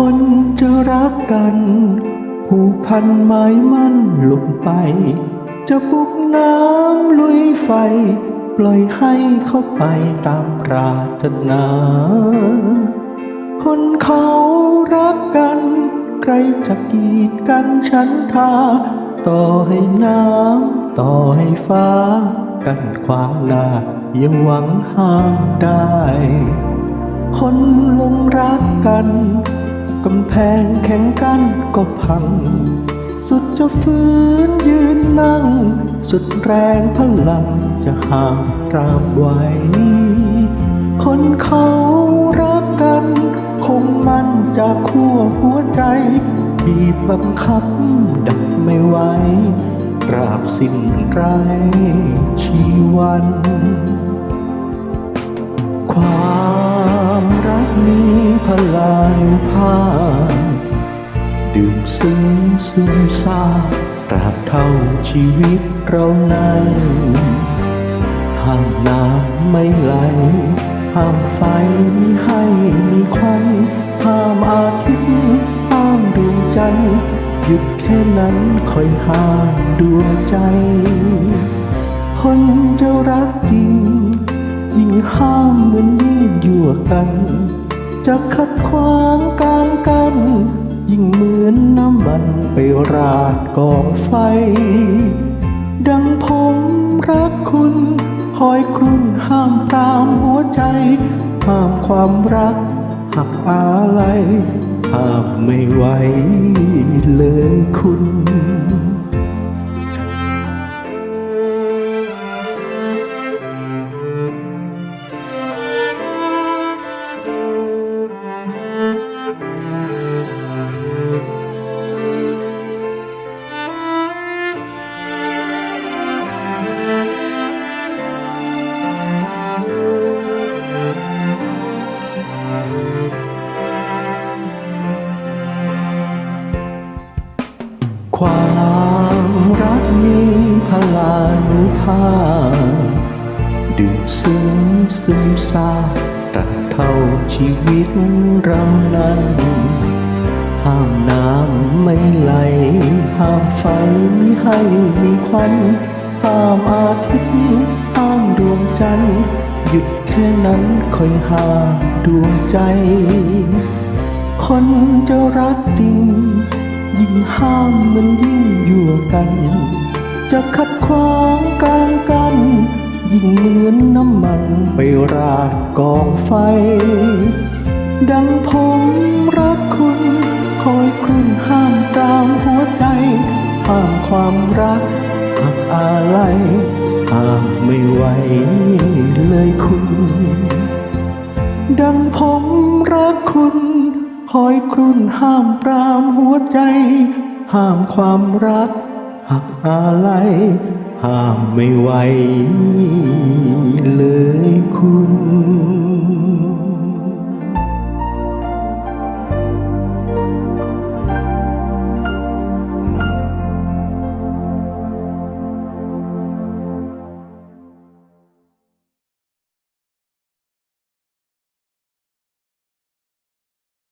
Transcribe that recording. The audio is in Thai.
คนจะรักกัน ผูกพันหมายมั่นลงไป จะบุกน้ำลุยไฟ ปล่อยให้เขาไปตามปรารถนา คนเขารักกัน ใครจะกีดกันฉันทา ต่อให้น้ำต่อให้ฟ้า กันความหน้ายังหวังห้ามได้ คนลงรักกัน กำแพงแข็งกันก็พัง สุดจะฟื้นยืนนั่ง สุดแรงพลังจะห้ามรามไว้ คนเขารักกัน คงมั่นจากขั้วหัวใจ บีบบังคับดับไม่ไหวราบสิ้นไรชีวัน ดื่มซึ้งซึมซาตราบเท่าชีวิตเรานั้นห้ามน้ำไม่ไหล ห้ามไฟมิให้มีควันห้ามอาทิตย์ห้ามดวงจันทร์หยุดแค่นั้นคอยห้ามดวงใจ คนจะรักจริง ยิ่งห้ามเหมือนยิ่งยั่วกัน จะขัดขวางกางกัน ไปราดกองไฟ ดังผมรักคุณ คอยครุ่นห้ามตามหัวใจ ห้ามความรัก หักอะไรห้ามไม่ไหวเลยคุณ ความรักมีพลานุภาพดื่มซึ้งซึมซาตรักเท่าชีวิตรานั้น ห้ามน้ำไม่ไหล ห้ามไฟไม่ให้มีควันห้ามอาทิตย์ห้ามดวงจันทร์หยุดแค่นั้นคอยหาดวงใจ คนจะรักจริง ยิ่งห้ามมันยิ่งยั่วกัน จะขัดขวางกลางกัน ยิ่งเหมือนน้ำมันไปราดกองไฟ ดังผมรักคุณ คอยครุ่นห้ามตามหัวใจห้ามความรักหักอะไรห้ามไม่ไหวเลยคุณ ดังผมรักคุณ คอยครุ่นห้ามปรามหัวใจ ห้ามความรัก หักอะไรห้ามไม่ไหวเลยคุณ